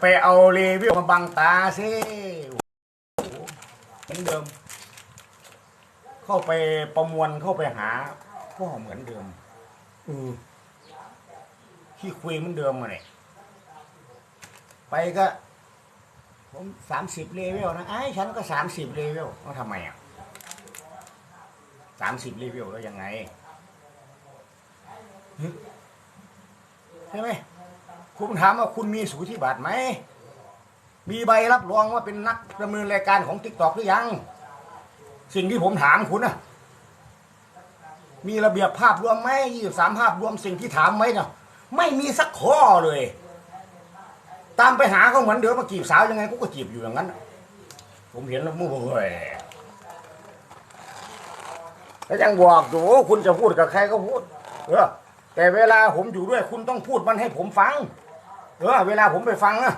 ไปเอารีวิวมาบังตาสิโอ้โหเหมือนเดิม เข้าไปประมวลเข้าไปหาก็เหมือนเดิมเออที่คุยเหมือนเดิมมาเนี่ยไปก็ ผมสามสิบเลเวลนะไอ้ฉันก็สามสิบเลเวลว่าทำไมอะสามสิบเลเวลแล้วยังไงหึใช่ไหม คุณถามว่าคุณมีสูติบัตรไหม มีใบรับรองว่าเป็นนักดำเนินรายการของติ๊กตอกหรือยัง สิ่งที่ผมถามคุณนะมีระเบียบภาพรวมไหมยี่สามภาพรวมสิ่งที่ถามไหมเนาะไม่มีสักข้อเลย ตามไปหาเขาเหมือนเดิมมาจีบสาวยังไงกูก็จีบอยู่อย่างนั้น ผมเห็นแล้วมู้เฮ้ยแล้วยังบอกอยู่ว่าคุณจะพูดกับใครก็พูด เออแต่เวลาผมอยู่ด้วยคุณต้องพูดมันให้ผมฟัง เออเวลาผมไปฟังนะ